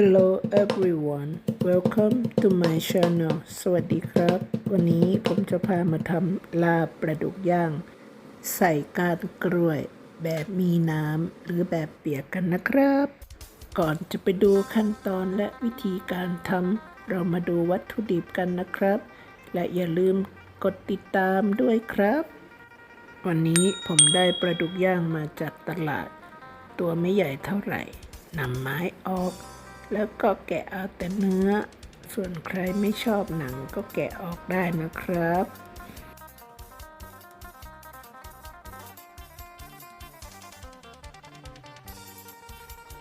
Hello everyone welcome to my channel สวัสดีครับ วันนี้ผมจะพามาทำลาบปลาดุกย่าง ใส่ก้านกล้วย แบบมีน้ำหรือแบบเปียกกันนะครับ ก่อนจะไปดูขั้นตอนและวิธีการทำเรามาดูวัตถุดิบกันนะครับ และอย่าลืมกดติดตามด้วยครับ วันนี้ผมได้ปลาดุกย่างมาจากตลาด ตัวไม่ใหญ่เท่าไหร่นำไม้ออก แล้วก็แกะเอาแต่เนื้อ ส่วนใครไม่ชอบหนังก็แกะออกได้นะครับ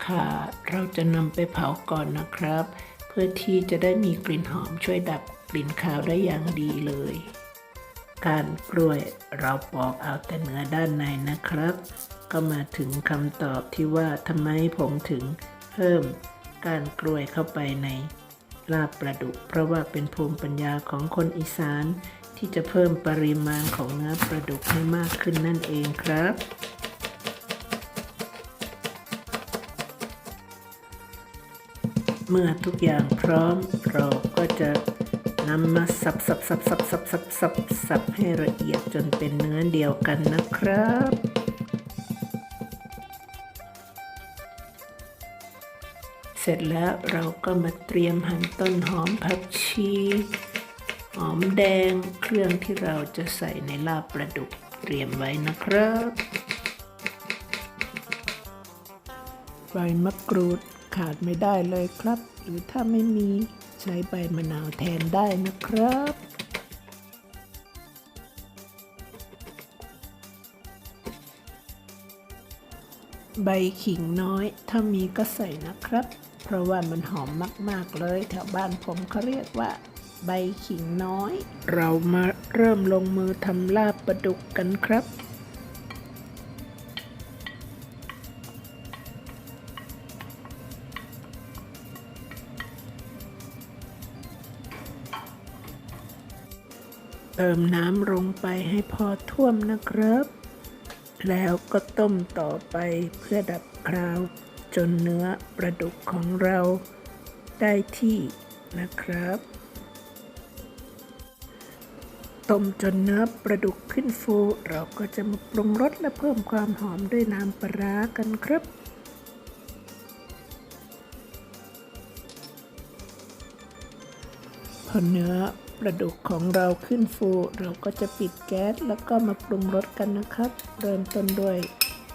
ค่ะเราจะนำไปเผาก่อนนะครับ เพื่อที่จะได้มีกลิ่นหอมช่วยดับกลิ่นคาวได้อย่างดีเลย การกล้วยเราปอกเอาแต่เนื้อด้านในนะครับ ก็มาถึงคำตอบที่ว่าทำไมผมถึงเพิ่ม การกลวยเข้าไปในลาบปลาดุกเพราะว่าเป็นภูมิปัญญาของคนอีสานที่จะเพิ่มปริมาณของเนื้อปลาดุกให้มากขึ้นนั่นเองครับ เมื่อทุกอย่างพร้อมเราก็จะนำมาสับสับสับสับสับสับสับสับให้ละเอียดจนเป็นเนื้อเดียวกันนะครับ ร็จแล้วเราก็มาเตรียมหั่นต้นหอมผักชี หอมแดงเครื่องที่เราจะใส่ในลาบปลาดุกเตรียมไว้นะครับใบมะกรูดขาดไม่ได้เลยครับ หรือถ้าไม่มีใช้ใบมะนาวแทนได้นะครับใบขิงน้อย ถ้ามีก็ใส่นะครับ เพราะว่ามันหอมมาก ๆ เลยแถวบ้านผมเขาเรียกว่า ใบขิงน้อย เรามาเริ่มลงมือทำลาบปลาดุกกันครับเติมน้ำลงไปให้พอท่วมนะครับ แล้วก็ต้มต่อไปเพื่อดับคราว จนเนื้อปลาดุกของเราได้ที่นะครับ ต้มจนเนื้อปลาดุกขึ้นฟู เราก็จะมาปรุงรสและเพิ่มความหอมด้วยน้ำปลาร้ากันครับพอเนื้อปลาดุกของเราขึ้นฟู เราก็จะปิดแก๊สแล้วก็มาปรุงรสกันนะครับ เริ่มต้นด้วย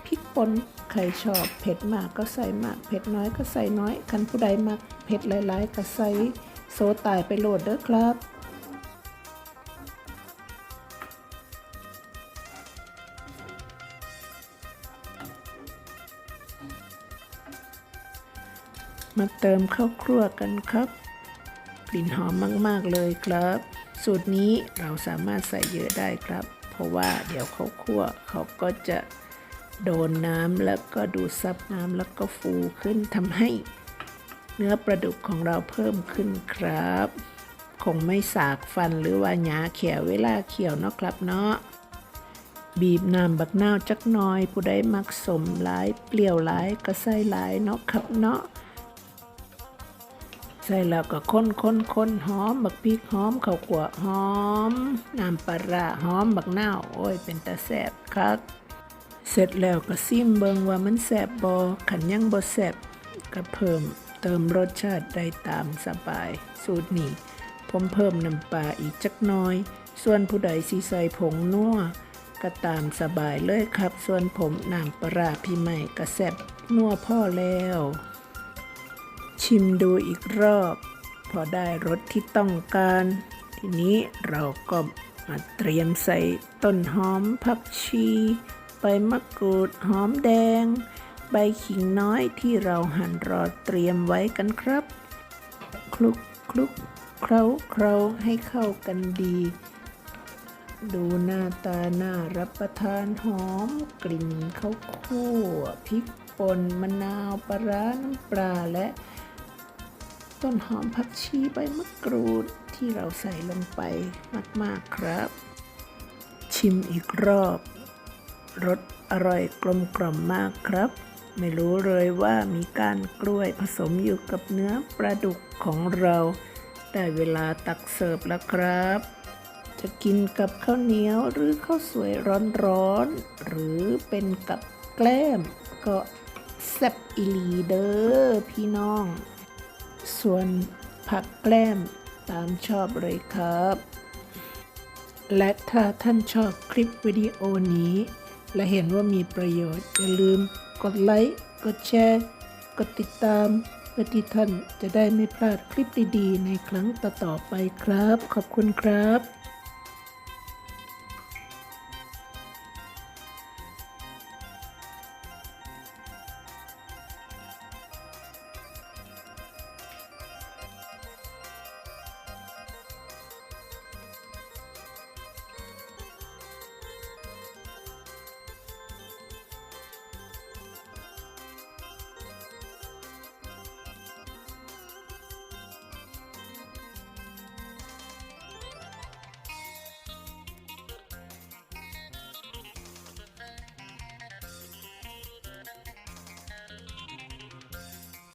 พริกป่น ใครชอบเผ็ดมากก็ใส่มาก เผ็ดน้อยก็ใส่น้อย คันผู้ใดมักเผ็ดหลายๆ ก็ใส่โซตายไปโหลดเด้อครับมาเติมข้าวครั่วกันครับ กลิ่นหอมมาก ๆ เลยครับ สูตรนี้เราสามารถใส่เยอะได้ครับ เพราะว่าเดี๋ยวเขาคั่วเขาก็จะ โดนน้ำแล้วก็ดูดซับน้ำแล้วก็ฟูขึ้นทำให้เนื้อปลาดุกของเราเพิ่มขึ้นครับ คงไม่สากฟันหรือว่าหยาเขียวเวลาเขียวเนาะครับเนาะบีบน้ำบักนาวจักน่อย ผู้ใดมักสมหลาย เปรี้ยวหลายก็ใส่หลายเนาะครับเนาะใส่แล้วก็ค้นค้นค้นหอมบักพริกหอมข้าวคั่วหอมน้ำปลาร้าหอมบักนาวโอ้ยเป็นตาแซ่บครับ เสร็จแล้วก็ซิมเบิงว่ามันแซ่บบ่ขันยังบ่แซ่บก็เพิ่มเติมรสชาติได้ตามสบาย สูตรนี้ผมเพิ่มน้ำปลาอีกจักน้อย ส่วนผู้ใดสิใส่ผงนัวก็ตามสบายเลยครับ ส่วนผมน้ำปลาพี่ใหม่ก็แซบนัวพ่อแล้ว ชิมดูอีกรอบ พอได้รสที่ต้องการ ทีนี้เราก็มาเตรียมใส่ต้นหอมผักชี ใบมะกรูดหอมแดง ใบขิงน้อยที่เราหั่นรอเตรียมไว้กันครับ คลุกคลุกเคล้าเคล้าให้เข้ากันดี ดูหน้าตาน่ารับประทานหอม กลิ่นข้าวคั่วพริกป่นมะนาวปลาร้าน้ำปลาและ ต้นหอมผักชีใบมะกรูดที่เราใส่ลงไปมาก ๆ ครับ ชิมอีกรอบ รสอร่อยกลมกล่อมมากครับ ไม่รู้เลยว่ามีการกล้วยผสมอยู่กับเนื้อปลาดุกของเรา ได้เวลาตักเสิร์ฟแล้วครับ จะกินกับข้าวเหนียวหรือข้าวสวยร้อนๆหรือเป็นกับแกล้มก็แซ่บอีลีเด้อพี่น้อง ส่วนผักแกล้มตามชอบเลยครับ และถ้าท่านชอบคลิปวิดีโอนี้ และเห็นว่ามีประโยชน์ อย่าลืมกดไลค์กดแชร์ กดติดตามเพื่อที่ท่านจะได้ไม่พลาดคลิปดีๆ ในครั้งต่อๆไปครับ ขอบคุณครับ